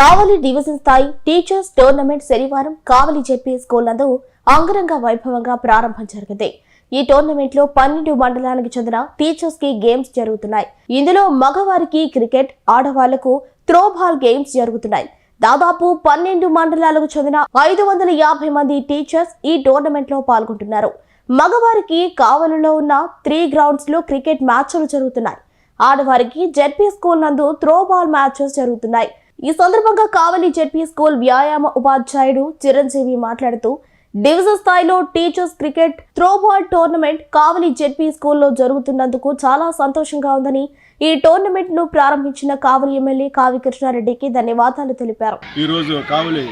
కావలి division స్థాయి teachers tournament శనివారం Kavali ZP school నందు అంగరంగ వైభవంగా ప్రారంభం జరిగింది. ఈ టోర్నమెంట్లో పన్నెండు మండలానికి చెందిన టీచర్స్కి గేమ్స్ జరుగుతున్నాయి. ఇందులో మగవారికి క్రికెట్ ఆడవాళ్ళకు త్రోబాల్ గేమ్స్ జరుగుతున్నాయి. దాదాపు పన్నెండు మండలాలకు చెందిన ఐదు వందల యాభై మంది టీచర్స్ ఈ టోర్నమెంట్లో పాల్గొంటున్నారు. మగవారికి కావలిలో ఉన్న త్రీ గ్రౌండ్స్లో క్రికెట్ మ్యాచ్లు జరుగుతున్నాయి. ఆడవారికి జెడ్పీ స్కూల్ నందు త్రోబాల్ మ్యాచెస్ జరుగుతున్నాయి. ఈ సందర్భంగా కావలి జెడ్పీ స్కూల్ వ్యాయామ ఉపాధ్యాయుడు చిరంజీవి మాట్లాడుతూ డివిజన్ స్థాయిలో teachers cricket throwball tournament Kavali ZP స్కూల్లో జరుగుతున్నందుకు చాలా సంతోషంగా ఉందని ఈ టోర్నమెంట్ను ప్రారంభించిన కావలి ఎమ్మెల్యే కావి కృష్ణారెడ్డికి ధన్యవాదాలు తెలిపారు. ఈరోజు కావలి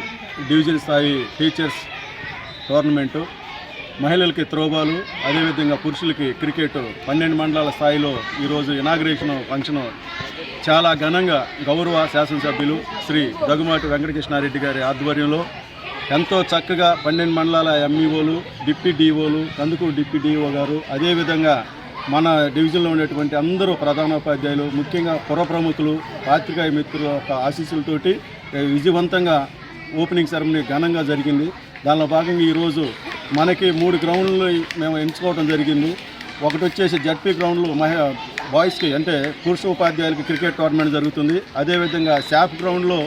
డివిజన్ స్థాయి టీచర్స్ టోర్నమెంటు మహిళలకి త్రోబాలు అదేవిధంగా పురుషులకి క్రికెట్ పన్నెండు మండలాల స్థాయిలో ఈరోజు ఇనాగ్రేషన్ ఫంక్షన్ చాలా ఘనంగా గౌరవ శాసనసభ్యులు శ్రీ దగ్గుమాటి వెంకటకృష్ణారెడ్డి గారి ఆధ్వర్యంలో ఎంతో చక్కగా పన్నెండు మండలాల ఎంఈఓలు డిప్యూ డిఓలు కందుకూరు డిప్యూ డిఓ గారు అదేవిధంగా మన డివిజన్లో ఉండేటువంటి అందరూ ప్రధానోపాధ్యాయులు ముఖ్యంగా పుర ప్రముఖులు పాత్రికాయ మిత్రుల యొక్క ఆశీస్సులతోటి విజయవంతంగా ఓపెనింగ్ సెరమనీ ఘనంగా జరిగింది. దానిలో భాగంగా ఈరోజు మనకి మూడు గ్రౌండ్లు మేము ఎంచుకోవడం జరిగింది. ఒకటి వచ్చేసి జడ్పీ గ్రౌండ్లో మహి బాయ్స్కి అంటే పురుష ఉపాధ్యాయులకి క్రికెట్ టోర్నమెంట్ జరుగుతుంది. అదేవిధంగా శాప్ గ్రౌండ్లో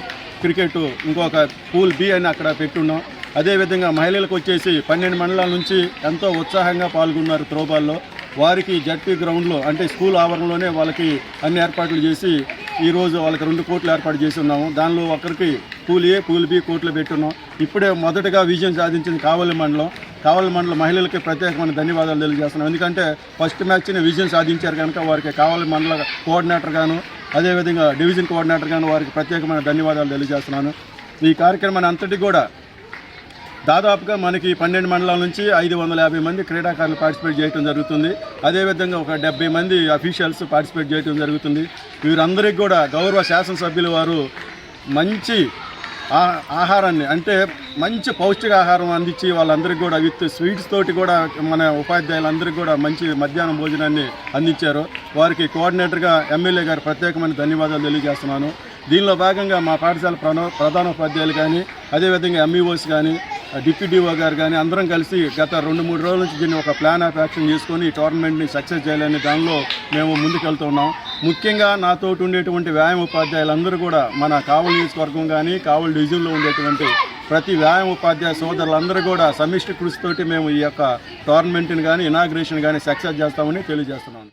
క్రికెట్ ఇంకొక పూల్ బి అని అక్కడ పెట్టున్నాం అదేవిధంగా మహిళలకు వచ్చేసి పన్నెండు మండలాల నుంచి ఎంతో ఉత్సాహంగా పాల్గొన్నారు త్రోబాల్లో వారికి జడ్పీ గ్రౌండ్లో అంటే స్కూల్ ఆవరణలోనే వాళ్ళకి అన్ని ఏర్పాట్లు చేసి ఈరోజు వాళ్ళకి రెండు కోట్లు ఏర్పాటు చేసి ఉన్నాము. దానిలో ఒకరికి పూల్ ఏ పూల్ బి కోట్లు పెట్టున్నాం ఇప్పుడే మొదటగా విజయం సాధించింది కావలి మండలం. కావలి మండల మహిళలకి ప్రత్యేకమైన ధన్యవాదాలు తెలియజేస్తున్నాం. ఎందుకంటే ఫస్ట్ మ్యాచ్ని విజయం సాధించారు కనుక వారికి కావలి మండల కోఆర్డినేటర్ గాను అదేవిధంగా డివిజన్ కోఆర్డినేటర్ గాను వారికి ప్రత్యేకమైన ధన్యవాదాలు తెలియజేస్తున్నాను. ఈ కార్యక్రమాన్ని అంతటి కూడా దాదాపుగా మనకి పన్నెండు మండలాల నుంచి ఐదు వందల యాభై మంది క్రీడాకారులు పార్టిసిపేట్ చేయడం జరుగుతుంది. అదేవిధంగా ఒక డెబ్బై మంది అఫీషియల్స్ పార్టిసిపేట్ చేయడం జరుగుతుంది. వీరందరికీ కూడా గౌరవ శాసనసభ్యుల వారు మంచి ఆహారాన్ని అంటే మంచి పౌష్టికాహారం అందించి వాళ్ళందరికీ కూడా విత్ స్వీట్స్ తోటి కూడా మన ఉపాధ్యాయులందరికీ కూడా మంచి మధ్యాహ్నం భోజనాన్ని అందించారు. వారికి కోఆర్డినేటర్గా ఎమ్మెల్యే గారు ప్రత్యేకమైన ధన్యవాదాలు తెలియజేస్తున్నాను. దీనిలో భాగంగా మా పాఠశాల ప్రధాన ప్రధానోపాధ్యాయులు కానీ అదేవిధంగా ఎంఈఓస్ కానీ డిప్యూటీఓ గారు కానీ అందరం కలిసి గత రెండు మూడు రోజుల నుంచి దీన్ని ఒక ప్లాన్ ఆఫ్ యాక్షన్ చేసుకొని ఈ టోర్నమెంట్ని సక్సెస్ చేయాలని దానిలో మేము ముందుకెళ్తున్నాం. ముఖ్యంగా నాతోటి ఉండేటువంటి వ్యాయామ ఉపాధ్యాయులందరూ కూడా మన కావలి నియోజకవర్గం కానీ కావలి డివిజన్లో ఉండేటువంటి ప్రతి వ్యాయామ ఉపాధ్యాయ సోదరులందరూ కూడా సమిష్టి కృషితోటి మేము ఈ యొక్క టోర్నమెంట్ని కానీ ఇనాగ్రేషన్ కానీ సక్సెస్ చేస్తామని తెలియజేస్తున్నాను